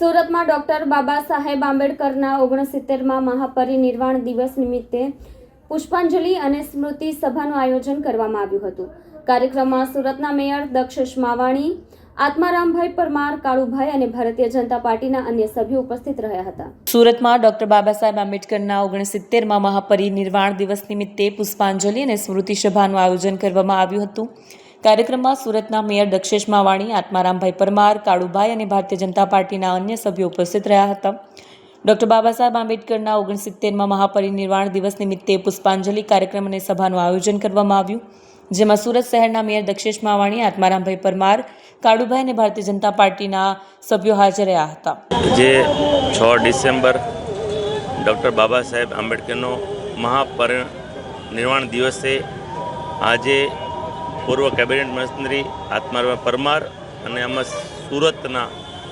સુરતમાં ડોક્ટર બાબા સાહેબ આંબેડકરના ઓગણસિત્તેરમાં મહાપરિનિર્વાણ દિવસ નિમિત્તે પુષ્પાંજલિ અને સ્મૃતિ સભાનું આયોજન કરવામાં આવ્યું હતું. કાર્યક્રમમાં સુરતના મેયર દક્ષેશ માવાણી, આત્મારામભાઈ પરમાર, કાળુભાઈ અને ભારતીય જનતા પાર્ટીના અન્ય સભ્યો ઉપસ્થિત રહ્યા હતા. સુરતમાં ડોક્ટર બાબા સાહેબ આંબેડકરના ઓગણસિત્તેરમાં મહાપરિનિર્વાણ દિવસ નિમિત્તે પુષ્પાંજલિ અને સ્મૃતિ સભાનું આયોજન કરવામાં આવ્યું હતું. કાર્યક્રમમાં સુરતના મેયર દક્ષેશ માવાણી, આત્મારામભાઈ પરમાર, કાળુભાઈ અને ભારતીય જનતા પાર્ટીના અન્ય સભ્યો ઉપસ્થિત રહ્યા હતા. ડોક્ટર બાબા સાહેબ આંબેડકરના ઓગણસિત્તેરમાં મહાપરિનિર્વાણ દિવસ નિમિત્તે પુષ્પાંજલિ કાર્યક્રમ અને સભાનું આયોજન કરવામાં આવ્યું, જેમાં સુરત શહેરના મેયર દક્ષેશ માવાણી, આત્મારામભાઈ પરમાર, કાળુભાઈ અને ભારતીય જનતા પાર્ટીના સભ્યો હાજર રહ્યા હતા. જે છ ડિસેમ્બર ડૉક્ટર બાબા સાહેબ આંબેડકરનો મહાપરિનિર્વાણ દિવસે આજે પૂર્વ કેબિનેટ મંત્રી આત્મારામ પરમાર અને આમાં સુરતના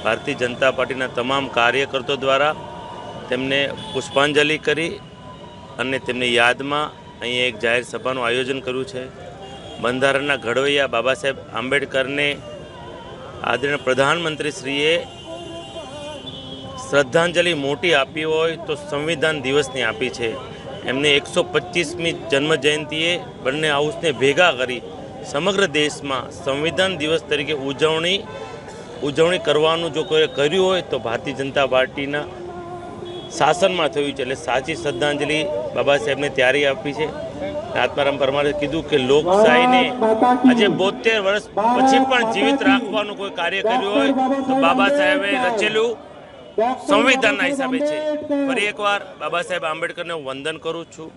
ભારતીય જનતા પાર્ટીના તમામ કાર્યકર્તો દ્વારા તેમને પુષ્પાંજલિ કરી અને તેમની યાદમાં અહીં એક જાહેર સભાનું આયોજન કર્યું છે. બંધારણના ઘડવૈયા બાબા સાહેબ આંબેડકરને આદરણીય પ્રધાનમંત્રીશ્રીએ શ્રદ્ધાંજલિ મોટી આપી હોય તો સંવિધાન દિવસની આપી છે. એમને એકસો પચીસમી જન્મ જયંતિએ બંને હાઉસને ભેગા કરી સમગ્ર દેશમાં સંવિધાન દિવસ તરીકે ઉજવણી ઉજવણી કરવાનું જો કોઈ કર્યું હોય તો ભારતીય જનતા પાર્ટીના શાસનમાં થયું છે. એટલે સાચી શ્રદ્ધાંજલિ બાબા સાહેબને ત્યારે આપી છે. આત્મારામ પરમારે કીધું કે લોકશાહીને આજે બોતેર વર્ષ પછી પણ જીવિત રાખવાનું કોઈ કાર્ય કર્યું હોય તો બાબા સાહેબે રચેલું સંવિધાનના હિસાબે છે. ફરી એકવાર બાબા સાહેબ આંબેડકરને વંદન કરું છું.